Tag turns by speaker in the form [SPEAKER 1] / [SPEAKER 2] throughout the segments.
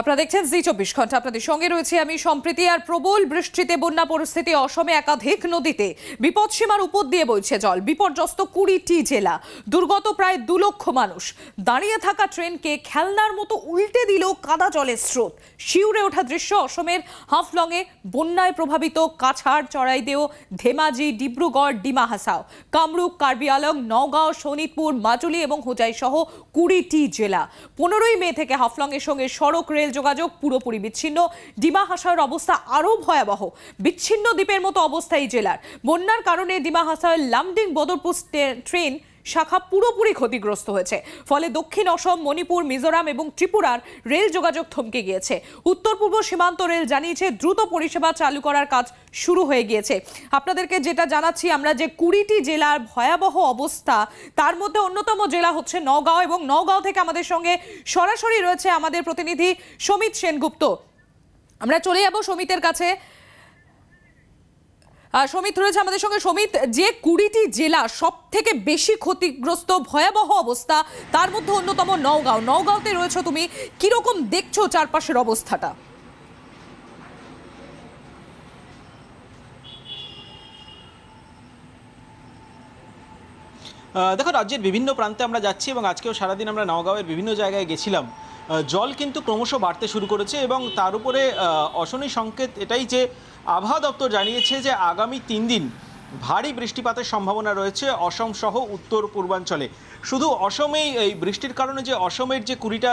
[SPEAKER 1] আপনারা দেখছেন জি চব্বিশ ঘণ্টা। আপনাদের সঙ্গে রয়েছে আমি সম্প্রীতি আর প্রবল বৃষ্টিতে, বন্যা পরিস্থিতি, অসমে একাধিক নদীতে। বিপদসীমার উপর দিয়ে বইছে জল। বিপর্যস্ত কুড়িটি জেলা। দুর্গত প্রায় দু লক্ষ মানুষ। দাঁড়িয়ে থাকা ট্রেনকে খেলনার মতো উল্টে দিল কাদা জলের স্রোত। শিউরে ওঠা দৃশ্য অসমের হাফলংয়ে বন্যায় প্রভাবিত কাছাড়, চড়াইদেও, ধেমাজি, ডিব্রুগড় ডিমা হাসাও কামরূপ কার্বি আলং নওগাঁও শোনিতপুর মাজুলি এবং হোজাই সহ কুড়িটি জেলা। পনেরোই মে থেকে হাফলংয়ের সঙ্গে সড়ক, রেল যোগাযোগ পুরোপুরি বিচ্ছিন্ন। ডিমা হাসায়ের অবস্থা আরও ভয়াবহ। বিচ্ছিন্ন দ্বীপের মতো অবস্থা এই জেলার। বন্যার কারণে ডিমা হাসায়ের লামডিং বদরপুর ট্রেন শাখা পুরোপুরি ক্ষতিগ্রস্ত হয়েছে। ফলে দক্ষিণ অসম, মণিপুর, মিজোরাম এবং ত্রিপুরার রেল যোগাযোগ থমকে গিয়েছে। উত্তর পূর্ব সীমান্ত রেল জানিয়েছে, দ্রুত পরিষেবা চালু করার কাজ শুরু হয়ে গিয়েছে। আপনাদেরকে যেটা জানাচ্ছি, আমরা যে কুড়িটি জেলার ভয়াবহ অবস্থা, তার মধ্যে অন্যতম জেলা হচ্ছে নওগাঁও এবং নওগাঁও থেকে আমাদের সঙ্গে সরাসরি রয়েছে আমাদের প্রতিনিধি সমিত সেনগুপ্ত। আমরা চলে যাব সমিতের কাছে। সমিত রয়েছে আমাদের সঙ্গে। সমিত, যে কুড়িটি জেলা সব থেকে বেশি ক্ষতিগ্রস্ত ভয়াবহ অবস্থা, তার মধ্যে অন্যতম নওগাঁও। নওগাঁওতে রয়েছে তুমি। কীরকম দেখছ চারপাশের অবস্থাটা?
[SPEAKER 2] দেখো, রাজ্যের বিভিন্ন প্রান্তে আমরা যাচ্ছি এবং আজকেও সারাদিন আমরা নওগাঁওয়ের বিভিন্ন জায়গায় গেছিলাম। জল কিন্তু ক্রমশ বাড়তে শুরু করেছে এবং তার উপরে অশনি সংকেত এটাই যে আবহাওয়া দপ্তর জানিয়েছে যে আগামী তিন দিন ভারী বৃষ্টিপাতের সম্ভাবনা রয়েছে অসম সহ উত্তর পূর্বাঞ্চলে। শুধু অসমেই এই বৃষ্টির কারণে যে অসমের যে কুড়িটা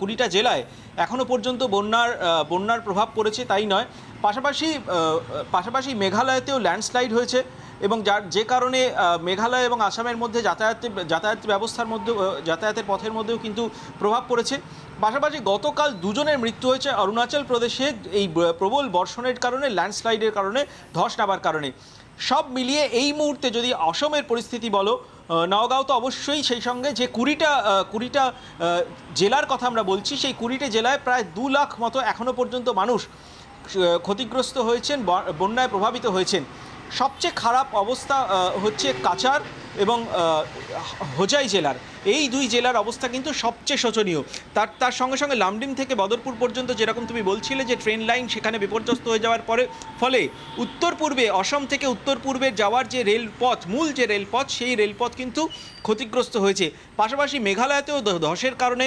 [SPEAKER 2] কুড়িটা জেলায় এখনও পর্যন্ত বন্যার বন্যার প্রভাব পড়েছে তাই নয়। পাশাপাশি পাশাপাশি মেঘালয়তেও ল্যান্ডস্লাইড হয়েছে এবং যার, যে কারণে মেঘালয় এবং আসামের মধ্যে যাতায়াতের যাতায়াত ব্যবস্থার মধ্যে যাতায়াতের পথের মধ্যেও কিন্তু প্রভাব পড়েছে। পাশাপাশি গতকাল দুজনের মৃত্যু হয়েছে অরুণাচল প্রদেশে। এই প্রবল বর্ষণের কারণে, ল্যান্ডস্লাইডের কারণে, ধস নামার কারণে। সব মিলিয়ে এই মুহূর্তে যদি অসমের পরিস্থিতি বলো নওগাঁও তো অবশ্যই সেই সঙ্গে যে কুড়িটা কুড়িটা জেলার কথা আমরা বলছি, সেই কুড়িটা জেলায় প্রায় দু লাখ মতো এখনও পর্যন্ত মানুষ ক্ষতিগ্রস্ত হয়েছেন বন্যায় প্রভাবিত হয়েছেন। সবচেয়ে খারাপ অবস্থা হচ্ছে কাচার এবং হোজাই জেলার। এই দুই জেলার অবস্থা কিন্তু সবচেয়ে শোচনীয়। তার তার সঙ্গে সঙ্গে লামডিং থেকে বদরপুর পর্যন্ত যেরকম তুমি বলছিলে যে ট্রেন লাইন সেখানে বিপর্যস্ত হয়ে যাওয়ার পরে, ফলে উত্তর পূর্বে, অসম থেকে উত্তর পূর্বে যাওয়ার যে রেলপথ, মূল যে রেলপথ, সেই রেলপথ কিন্তু ক্ষতিগ্রস্ত হয়েছে। পাশাপাশি মেঘালয়তেও ধসের কারণে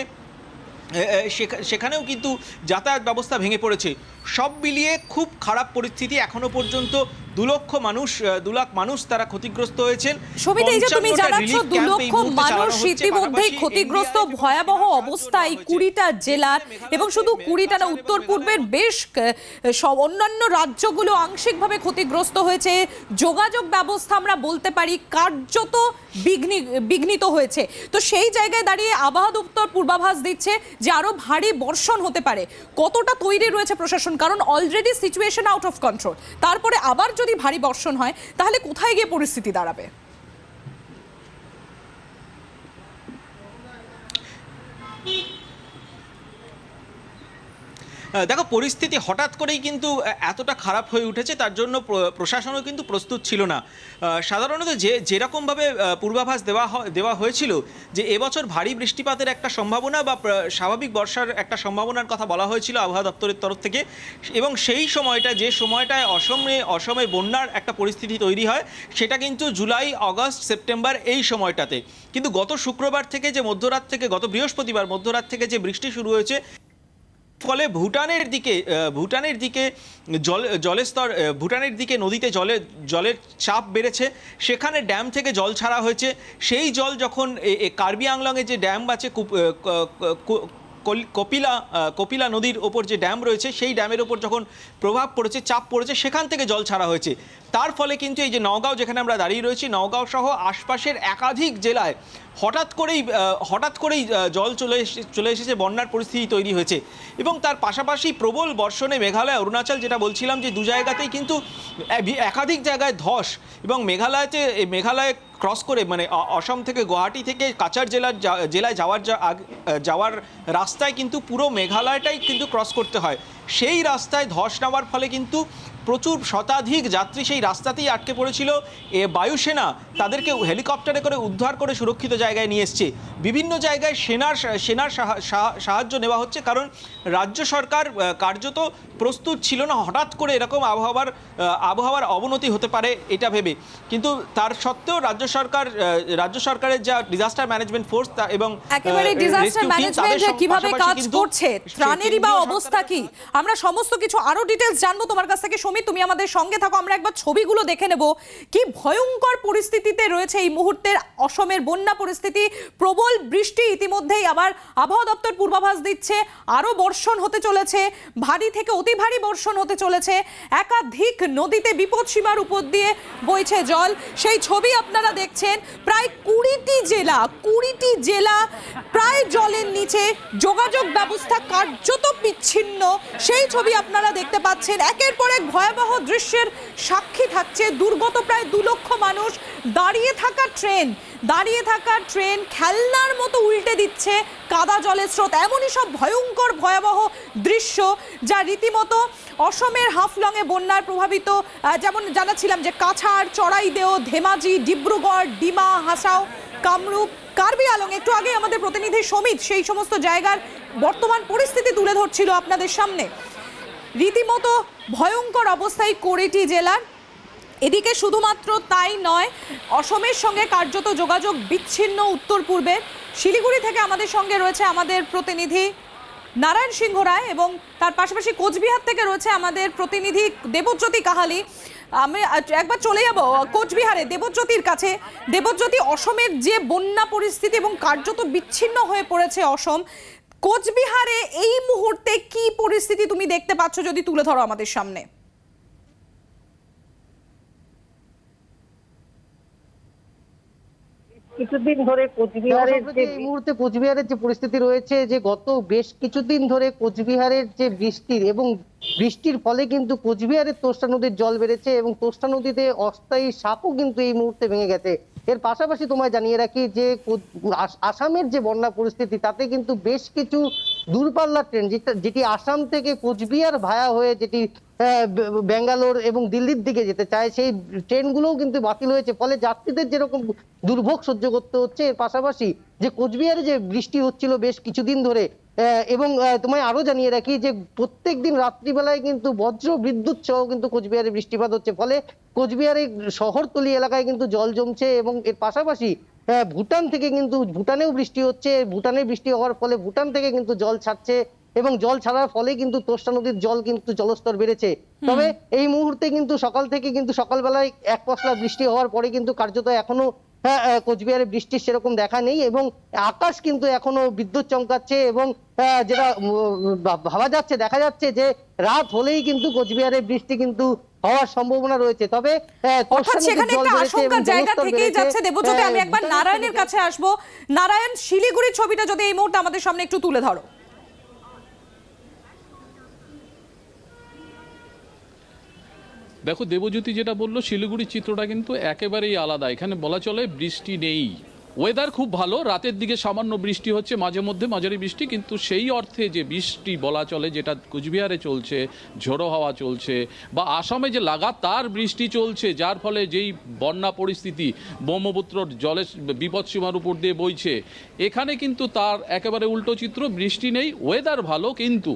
[SPEAKER 2] সেখানেও কিন্তু যাতায়াত ব্যবস্থা ভেঙে পড়েছে। সব মিলিয়ে খুব খারাপ পরিস্থিতি এখনও পর্যন্ত দু লক্ষ মানুষ দু লাখ মানুষ তারা ক্ষতিগ্রস্ত হয়েছেন।
[SPEAKER 1] সমিত এই যে তুমি জানাচ্ছ দু লক্ষ মানুষ ইতিমধ্যেই ক্ষতিগ্রস্ত ভয়াবহ
[SPEAKER 2] বিভিন্ন
[SPEAKER 1] অবস্থা এই কুড়িটা। জেলার এবং শুধু কুড়িটা না উত্তর পূর্বের বেশ অন্যান্য রাজ্যগুলো আংশিকভাবে ক্ষতিগ্রস্ত হয়েছে। যোগাযোগ ব্যবস্থা আমরা বলতে পারি কার্যত বিঘ্নি বিঘ্নিত হয়েছে। তো সেই জায়গায় দাঁড়িয়ে আবহাওয়া দপ্তর পূর্বাভাস দিচ্ছে যে আরও ভারী বর্ষণ হতে পারে। কতটা তৈরি রয়েছে প্রশাসন? কারণ already situation out of control তারপরে আবার যদি ভারী বর্ষণ হয় তাহলে কোথায় গিয়ে পরিস্থিতি দাঁড়াবে?
[SPEAKER 2] দেখো, পরিস্থিতি হঠাৎ করেই কিন্তু এতটা খারাপ হয়ে উঠেছে, তার জন্য প্র- প্রশাসনও কিন্তু প্রস্তুত ছিল না। সাধারণত যে, যেরকমভাবে পূর্বাভাস দেওয়া দেওয়া হয়েছিল, যে এবছর ভারী বৃষ্টিপাতের একটা সম্ভাবনা বা স্বাভাবিক বর্ষার একটা সম্ভাবনার কথা বলা হয়েছিল আবহাওয়া দপ্তরের তরফ থেকে, এবং সেই সময়টা, যে সময়টায় অসমে অসমে বন্যার একটা পরিস্থিতি তৈরি হয়, সেটা কিন্তু জুলাই আগস্ট সেপ্টেম্বর এই সময়টাতে। কিন্তু গত শুক্রবার থেকে যে মধ্যরাত থেকে, গত বৃহস্পতিবার মধ্যরাত থেকে যে বৃষ্টি শুরু হয়েছে ফলে ভুটানের দিকে ভুটানের দিকে জল, জলের স্তর ভুটানের দিকে নদীতে জলে, জলের চাপ বেড়েছে। সেখানে ড্যাম থেকে জল ছাড়া হয়েছে। সেই জল যখন কার্বি আংলংয়ে যে ড্যাম আছে কপিলা কপিলা নদীর ওপর যে ড্যাম রয়েছে, সেই ড্যামের ওপর যখন প্রভাব পড়েছে, চাপ পড়েছে, সেখান থেকে জল ছাড়া হয়েছে। তার ফলে কিন্তু এই যে নওগাঁও, যেখানে আমরা দাঁড়িয়ে রয়েছি, নওগাঁও সহ আশপাশের একাধিক জেলায় হঠাৎ করেই হঠাৎ করেই জল চলে চলে এসেছে, বন্যার পরিস্থিতি তৈরি হয়েছে। এবং তার পাশাপাশি প্রবল বর্ষণে মেঘালয়, অরুণাচল যেটা বলছিলাম যে দু জায়গাতেই কিন্তু একাধিক জায়গায় ধস এবং মেঘালয়তে মেঘালয় ক্রস করে মানে অসম থেকে গুয়াহাটি থেকে কাচার জেলার জেলায় যাওয়ার যাওয়ার রাস্তায় কিন্তু পুরো মেঘালয়টাই কিন্তু ক্রস করতে হয়। সেই রাস্তায় ধস নামার ফলে কিন্তু প্রচুর শতাধিক যাত্রী সেই রাস্তাতেই আটকে পড়েছিল। এ বায়ুসেনা তাদেরকে হেলিকপ্টারে করে উদ্ধার করে সুরক্ষিত জায়গায় নিয়ে এসছে। বিভিন্ন জায়গায় সেনার সেনার সাহা- সাহা- সাহায্য নেওয়া হচ্ছে কারণ রাজ্য সরকার কার্যত প্রস্তুত ছিল না। হঠাৎ করে এরকম আবহাওয়ার আবহাওয়ার অবনতি হতে পারে এটা ভেবে। কিন্তু তার সত্ত্বেও রাজ্য সরকার রাজ্য সরকারের যা ডিজাস্টার ম্যানেজমেন্ট ফোর্স এবং
[SPEAKER 1] একেবারে ডিজাস্টার ম্যানেজমেন্ট কীভাবে কাজ করছে ত্রাণেরই বা অবস্থা কি? আমরা সমস্ত কিছু আরও ডিটেলস জানব। তোমার কাছ থেকে সমীর তুমি আমাদের সঙ্গে থাকো, আমরা একবার ছবিগুলো দেখে নেব। কি ভয়ঙ্কর পরিস্থিতিতে রয়েছে এই মুহূর্তের অসমের বন্যা পরিস্থিতি। প্রবল বৃষ্টি ইতিমধ্যেই আবার আবহাওয়া দপ্তর পূর্বাভাস দিচ্ছে আরও বর্ষণ হতে চলেছে, ভারী থেকে অতি ভারী বর্ষণ হতে চলেছে। একাধিক নদীতে বিপদ সীমার উপর দিয়ে বইছে জল। সেই ছবি আপনারা দেখছেন, প্রায় কুড়িটি জেলা কুড়িটি জেলা প্রায় জলের নিচে যোগাযোগ ব্যবস্থা কার্যত বিচ্ছিন্ন। সেই ছবি আপনারা দেখতে পাচ্ছেন। একের পর এক ভয়াবহ দৃশ্যের সাক্ষী থাকছে। দুর্গত প্রায় দু লক্ষ মানুষ দাঁড়িয়ে থাকা ট্রেন, দাঁড়িয়ে থাকা ট্রেন খেলনার মতো উল্টে দিচ্ছে কাদা জলের স্রোত। এমনই সব ভয়ঙ্কর, ভয়াবহ দৃশ্য যা রীতিমতো অসমের হাফলংয়ে বন্যার প্রভাবিত যেমন জানাচ্ছিলাম যে কাছাড়, চড়াইদেও, ধেমাজি, ডিব্রুগড়, ডিমা, হাসাও, কামরূপ, কার্বি আলং। একটু আগে আমাদের প্রতিনিধি সমিত সেই সমস্ত জায়গার বর্তমান পরিস্থিতি তুলে ধরছিল আপনাদের সামনে। রীতিমতো ভয়ঙ্কর অবস্থায় কোরেটি জেলার। এদিকে শুধুমাত্র তাই নয়, অসমের সঙ্গে কার্যত যোগাযোগ বিচ্ছিন্ন উত্তর পূর্বের শিলিগুড়ি থেকে আমাদের সঙ্গে রয়েছে আমাদের প্রতিনিধি নারায়ণ সিংহ রায় এবং তার পাশাপাশি কোচবিহার থেকে রয়েছে আমাদের প্রতিনিধি দেবজ্যোতি কাহালি। আমি একবার চলে যাব কোচবিহারে। দেবজ্যোতির কাছে। দেবজ্যোতি, অসমের যে বন্যা পরিস্থিতি এবং কার্যত বিচ্ছিন্ন হয়ে পড়েছে অসম, কোচবিহারে এই মুহূর্তে কি পরিস্থিতি তুমি দেখতে পাচ্ছ যদি তুলে ধরো আমাদের সামনে।
[SPEAKER 3] কিছুদিন ধরে কোচবিহারের যে
[SPEAKER 4] এই মুহূর্তে কোচবিহারের যে পরিস্থিতি রয়েছে যে গত বেশ কিছুদিন ধরে কোচবিহারের যে বৃষ্টির এবং বৃষ্টির ফলে কিন্তু কোচবিহারের তোষ্টা নদীর জল বেড়েছে এবং তোষ্টা নদীতে অস্থায়ী সাপও কিন্তু এই মুহূর্তে ভেঙে গেছে। এর পাশাপাশি তোমায় জানিয়ে রাখি যে আসামের যে বন্যা পরিস্থিতি, তাতে কিন্তু বেশ কিছু দূরপাল্লার ট্রেন, যেটা- আসাম থেকে কোচবিহার ভায়া হয়ে যেটি ব্যাঙ্গালোর এবং দিল্লির দিকে যেতে চায়, সেই ট্রেনগুলোও কিন্তু বাতিল হয়েছে। ফলে যাত্রীদের যেরকম দুর্ভোগ সহ্য করতে হচ্ছে, এর পাশাপাশি যে কোচবিহারে যে বৃষ্টি হচ্ছিল বেশ কিছুদিন ধরে এবং তোমায় আরও জানিয়ে রাখি যে প্রত্যেক দিন রাত্রিবেলায় কিন্তু বজ্র বিদ্যুৎ সহ কিন্তু কোচবিহারে বৃষ্টিপাত হচ্ছে। ফলে কোচবিহারে শহরতলি এলাকায় কিন্তু জল জমছে এবং এর পাশাপাশি ভুটান থেকে কিন্তু ভুটানেও বৃষ্টি হচ্ছে। ভুটানে বৃষ্টি হওয়ার ফলে ভুটান থেকে কিন্তু জল ছাড়ছে এবং জল ছাড়ার ফলে কিন্তু তোষ্টা নদীর জল কিন্তু জলস্তর বেড়েছে। তবে এই মুহূর্তে কিন্তু সকাল থেকে কিন্তু সকালবেলায় এক পশলা বৃষ্টি হওয়ার পরে কিন্তু কার্যত এখনও কোচবিহারে বৃষ্টির সেরকম দেখা নেই এবং আকাশ কিন্তু এখনও বিদ্যুৎ চমকাচ্ছে এবং যেটা ভাবা যাচ্ছে দেখা যাচ্ছে যে রাত হলেই কিন্তু কোচবিহারে বৃষ্টি কিন্তু হওয়ার সম্ভাবনা রয়েছে। তবে
[SPEAKER 1] সেখানে একটা আশঙ্কার জায়গা থেকেই যাচ্ছে। দেবজ্যোতি আমি একবার নারায়ণের কাছে আসব। নারায়ণ শিলিগুড়ির ছবিটা যদি এই মুহূর্তে আমাদের সামনে একটু তুলে ধরো।
[SPEAKER 5] দেখো দেবজ্যোতি যেটা বলল শিলিগুড়ির চিত্রটা কিন্তু একেবারেই আলাদা। এখানে বলা চলে বৃষ্টি নেই। ওয়েদার খুব ভালো, রাতের দিকে সামান্য বৃষ্টি হচ্ছে, মাঝে মধ্যে মাঝারি বৃষ্টি, কিন্তু সেই অর্থে যে বৃষ্টি বলা চলে, যেটা কুচবিহারে চলছে, ঝোড়ো হাওয়া চলছে, বা আসামে যে লাগাতার বৃষ্টি চলছে, যার ফলে যেই বন্যা পরিস্থিতি, ব্রহ্মপুত্র জলের বিপদসীমার উপর দিয়ে বইছে, এখানে কিন্তু তার একেবারে উল্টো চিত্র, বৃষ্টি নেই ওয়েদার ভালো, কিন্তু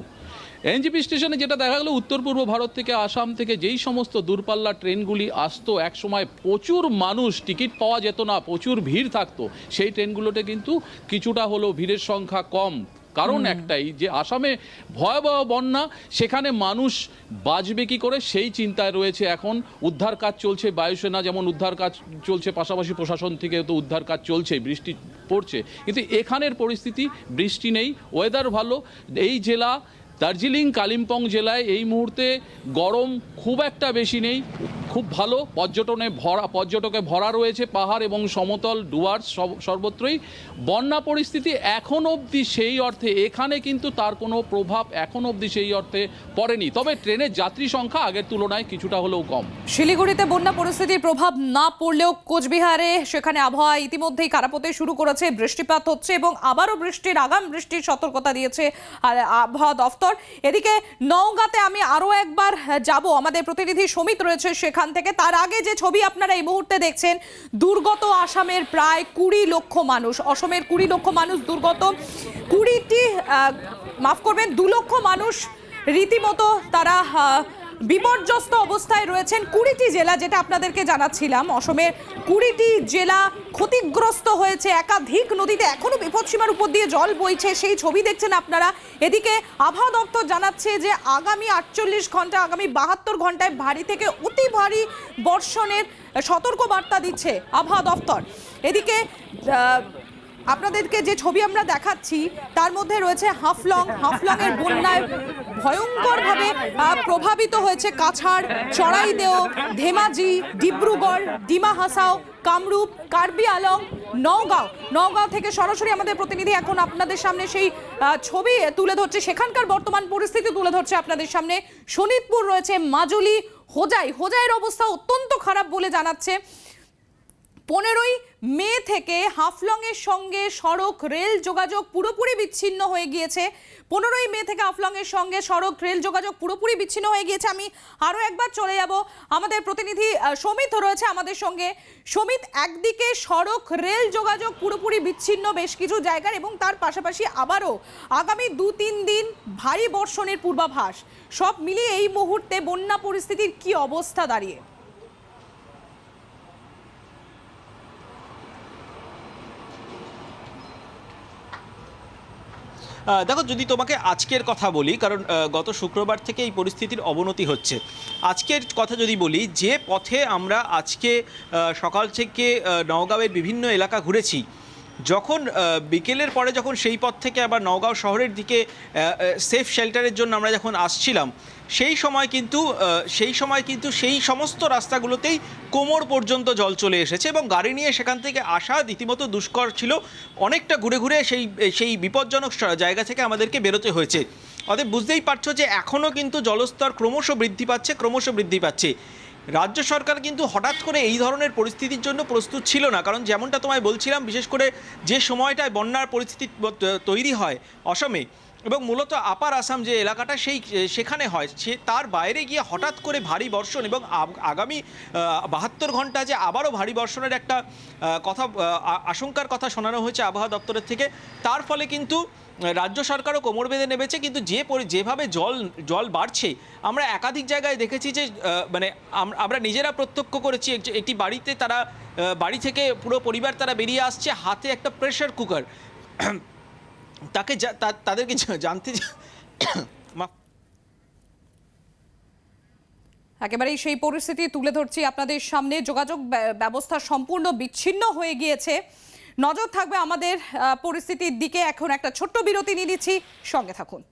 [SPEAKER 5] এনজিপি স্টেশনে যেটা দেখা গেল উত্তর পূর্ব ভারত থেকে আসাম থেকে যেই সমস্ত দূরপাল্লা ট্রেনগুলি আসতো একসময় প্রচুর মানুষ টিকিট পাওয়া যেত না প্রচুর ভিড় থাকতো। সেই ট্রেনগুলোতে কিন্তু কিছুটা হলেও ভিড়ের সংখ্যা কম। কারণ একটাই যে আসামে ভয়াবহ বন্যা সেখানে মানুষ বাঁচবে কি করে সেই চিন্তায় রয়েছে এখন। উদ্ধার কাজ চলছে বায়ুসেনা যেমন উদ্ধার কাজ চলছে পাশাপাশি প্রশাসন থেকে তো উদ্ধার কাজ চলছে বৃষ্টি পড়ছে। কিন্তু এখানের পরিস্থিতি বৃষ্টি নেই ওয়েদার ভালো। এই জেলা দার্জিলিং কালিম্পং জেলায় এই মুহূর্তে গরম খুব একটা বেশি নেই। খুব ভালো। পর্যটনে ভরা, পর্যটকে ভরা রয়েছে পাহাড় এবং সমতল ডুয়ার্স সর্বত্রই। বন্যা পরিস্থিতি এখন অবধি সেই অর্থে, এখানে কিন্তু তার কোনো প্রভাব এখন অবধি সেই অর্থে পড়েনি। তবে ট্রেনের যাত্রী সংখ্যা আগের তুলনায় কিছুটা হলেও কম।
[SPEAKER 1] শিলিগুড়িতে বন্যা পরিস্থিতির প্রভাব না পড়লেও কোচবিহারে সেখানে আবহাওয়া ইতিমধ্যেই কারাপতে শুরু করেছে, বৃষ্টিপাত হচ্ছে এবং আবারও বৃষ্টির, আগাম বৃষ্টির সতর্কতা দিয়েছে আবহাওয়া দফতর। এদিকে নওগাঁতে আমি আরও একবার যাব। আমাদের প্রতিনিধি সমিত রয়েছে সেখান। থেকে। তার আগে যে ছবি আপনারা এই মুহূর্তে দেখছেন, দুর্গত আসামের প্রায় কুড়ি লক্ষ মানুষ, অসমের কুড়ি লক্ষ মানুষ দুর্গত। কুড়িটি মাফ করবেন, দু লক্ষ মানুষ রীতিমতো তারা বিপর্যস্ত অবস্থায় রয়েছেন কুড়িটি জেলা, যেটা আপনাদেরকে জানাচ্ছিলাম। অসমের কুড়িটি জেলা ক্ষতিগ্রস্ত হয়েছে। একাধিক নদীতে এখনও বিপদসীমার উপর দিয়ে জল বইছে। সেই ছবি দেখছেন আপনারা। এদিকে আবহাওয়া দপ্তর জানাচ্ছে যে, আগামী আটচল্লিশ ঘণ্টা, আগামী বাহাত্তর ঘন্টায় ভারী থেকে অতি ভারী বর্ষণের সতর্ক বার্তা দিচ্ছে আবহাওয়া দপ্তর। এদিকে আপনাদেরকে যে ছবি আমরা দেখাচ্ছি, তার মধ্যে রয়েছে হাফলং। হাফলং এর বন্যায় ভয়ঙ্করভাবে প্রভাবিত হয়েছে কাছাড়, চড়াইদেও, ধেমাজি, ডিব্রুগড় ডিমা হাসাও কামরূপ, কার্বি আলং, নওগাঁও। নওগাঁও থেকে সরাসরি আমাদের প্রতিনিধি এখন আপনাদের সামনে সেই ছবি তুলে ধরছে। সেখানকার বর্তমান পরিস্থিতি তুলে ধরছে আপনাদের সামনে। শোনিতপুর রয়েছে মাজুলি হোজাই। হোজাইয়ের অবস্থা অত্যন্ত খারাপ বলে জানাচ্ছে। পনেরোই মে থেকে হাফলংয়ের সঙ্গে সড়ক রেল যোগাযোগ পুরোপুরি বিচ্ছিন্ন হয়ে গিয়েছে। পনেরোই মে থেকে হাফলংয়ের সঙ্গে সড়ক রেল যোগাযোগ পুরোপুরি বিচ্ছিন্ন হয়ে গিয়েছে। আমি আরও একবার চলে যাব। আমাদের প্রতিনিধি সমিত রয়েছে আমাদের সঙ্গে। সমিত, একদিকে সড়ক রেল যোগাযোগ পুরোপুরি বিচ্ছিন্ন বেশ কিছু জায়গার এবং তার পাশাপাশি আবারও আগামী দু তিন দিন ভারী বর্ষণের পূর্বাভাস। সব মিলিয়ে এই মুহূর্তে বন্যা পরিস্থিতির কি অবস্থা দাঁড়িয়ে?
[SPEAKER 2] দেখো, যদি তোমাকে আজকের কথা বলি, কারণ গত শুক্রবার থেকে এই পরিস্থিতির অবনতি হচ্ছে। আজকের কথা যদি বলি, যে পথে আমরা আজকে সকাল থেকে নওগাঁয়ের বিভিন্ন এলাকা ঘুরেছি যখন বিকেলের পরে যখন সেই পথ থেকে আবার নওগাঁও শহরের দিকে সেফ শেল্টারের জন্য আমরা যখন আসছিলাম, সেই সময় কিন্তু সেই সময় কিন্তু সেই সমস্ত রাস্তাগুলোতেই কোমর পর্যন্ত জল চলে এসেছে এবং গাড়ি নিয়ে সেখান থেকে আসা রীতিমতো দুষ্কর ছিল। অনেকটা ঘুরে ঘুরে সেই সেই বিপজ্জনক জায়গা থেকে আমাদেরকে বেরোতে হয়েছে। অতএব বুঝতেই পারছ যে এখনও কিন্তু জলস্তর ক্রমশ বৃদ্ধি পাচ্ছে, ক্রমশ বৃদ্ধি পাচ্ছে। রাজ্য সরকার কিন্তু হঠাৎ করে এই ধরনের পরিস্থিতির জন্য প্রস্তুত ছিল না। কারণ যেমনটা তোমায় বলছিলাম, বিশেষ করে যে সময়টায় বন্যার পরিস্থিতি তৈরি হয় অসমে এবং মূলত আপার আসাম যে এলাকাটা সেই, সেখানে হয়, সে তার বাইরে গিয়ে হঠাৎ করে ভারী বর্ষণ এবং আগামী বাহাত্তর ঘণ্টা যে আবারও ভারী বর্ষণের একটা কথা আশঙ্কার কথা শোনানো হয়েছে আবহাওয়া দপ্তরের থেকে, তার ফলে কিন্তু রাজ্য সরকারও কোমর বেঁধে নেমেছে, কিন্তু যে যেভাবে জল জল বাড়ছে, আমরা একাধিক জায়গায় দেখেছি যে মানে আমরা নিজেরা প্রত্যক্ষ করেছি, এক- একটি বাড়িতে তারা বাড়ি থেকে পুরো পরিবার তারা বেরিয়ে আসছে, হাতে একটা প্রেশার কুকার। তাকে তাদেরকে জানতে
[SPEAKER 1] একেবারেই সেই পরিস্থিতি তুলে ধরছি আপনাদের সামনে। যোগাযোগ ব্য- ব্যবস্থা সম্পূর্ণ বিচ্ছিন্ন হয়ে গিয়েছে। নজর থাকবে আমাদের পরিস্থিতির দিকে। এখন একটা ছোট্ট বিরতি নিয়ে নিচ্ছি। সঙ্গে থাকুন।